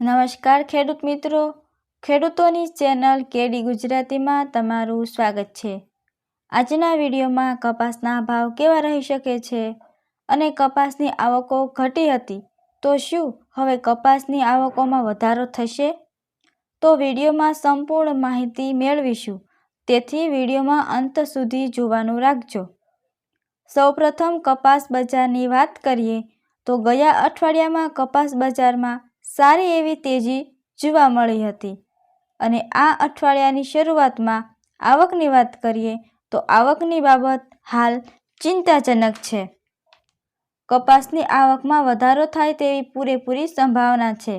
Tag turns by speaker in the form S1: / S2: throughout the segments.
S1: નમસ્કાર ખેડૂત મિત્રો. ખેડૂતોની ચેનલ કેડી ગુજરાતીમાં તમારું સ્વાગત છે. આજના વિડીયોમાં કપાસના ભાવ કેવા રહી શકે છે અને કપાસની આવકો ઘટી હતી તો શું હવે કપાસની આવકોમાં વધારો થશે? તો વિડીયોમાં સંપૂર્ણ માહિતી મેળવીશું. તેથી વિડીયોમાં અંત સુધી જોવાનું રાખજો. સૌપ્રથમ કપાસ બજારની વાત કરીએ તો ગયા અઠવાડિયામાં કપાસ બજારમાં સારી એવી તેજી જોવા મળી હતી. અને આ અઠવાડિયાની શરૂઆતમાં આવકની વાત કરીએ તો આવકની બાબત હાલ ચિંતાજનક છે. કપાસની આવકમાં વધારો થાય તેવી પૂરેપૂરી સંભાવના છે.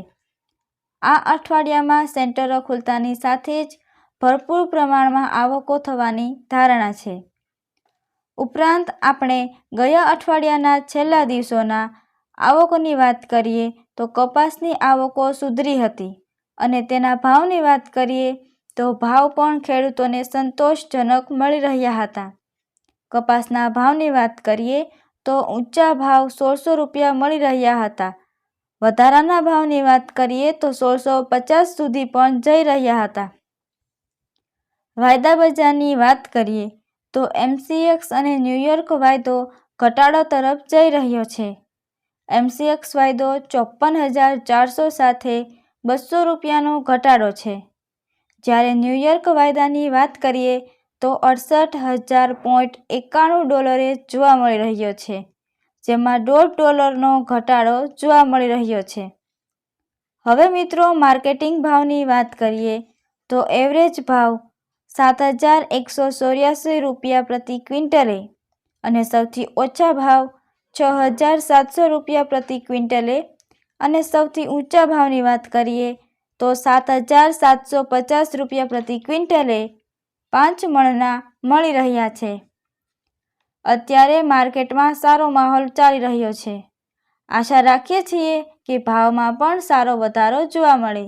S1: આ અઠવાડિયામાં સેન્ટરો ખુલતાની સાથે જ ભરપૂર પ્રમાણમાં આવકો થવાની ધારણા છે. ઉપરાંત આપણે ગયા અઠવાડિયાના છેલ્લા દિવસોના આવકોની વાત કરીએ તો કપાસની આવકો સુધરી હતી. અને તેના ભાવની વાત કરીએ તો ભાવ પણ ખેડૂતોને સંતોષજનક મળી રહ્યા હતા. કપાસના ભાવની વાત કરીએ તો ઊંચા ભાવ સોળસો રૂપિયા મળી રહ્યા હતા. વધારાના ભાવની વાત કરીએ તો સોળસો પચાસ સુધી પણ જઈ રહ્યા હતા. વાયદા બજારની વાત કરીએ તો એમસીએક્સ અને ન્યૂયોર્ક વાયદો ઘટાડો તરફ જઈ રહ્યો છે. એમસીએક્સ વાયદો ચોપન હજાર ચારસો સાથે બસો રૂપિયાનો ઘટાડો છે. જ્યારે ન્યૂયોર્ક વાયદાની વાત કરીએ તો અડસઠ હજાર પોઈન્ટ એકાણું ડોલરે જોવા મળી રહ્યો છે, જેમાં દોઢ ડોલરનો ઘટાડો જોવા મળી રહ્યો છે. હવે મિત્રો માર્કેટિંગ ભાવની વાત કરીએ તો એવરેજ ભાવ સાત હજાર એકસો ચોર્યાસી રૂપિયા પ્રતિ ક્વિન્ટલે અને સૌથી ઓછા ભાવ છ હજાર સાતસો રૂપિયા પ્રતિ ક્વિન્ટલે. અને સૌથી ઊંચા ભાવની વાત કરીએ, તો સાત હજાર સાતસો પચાસ રૂપિયા પ્રતિ ક્વિન્ટલે પાંચ મણના મળી રહ્યા છે. અત્યારે માર્કેટમાં સારો માહોલ ચાલી રહ્યો છે. આશા રાખીએ છીએ કે ભાવમાં પણ સારો વધારો જોવા મળે.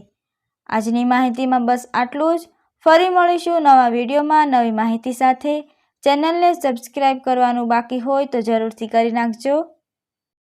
S1: આજની માહિતીમાં બસ આટલું જ. ફરી મળીશું નવા વિડીયોમાં નવી માહિતી સાથે. ચેનલને સબસ્ક્રાઈબ કરવાનું બાકી હોય તો જરૂરથી કરી નાખજો.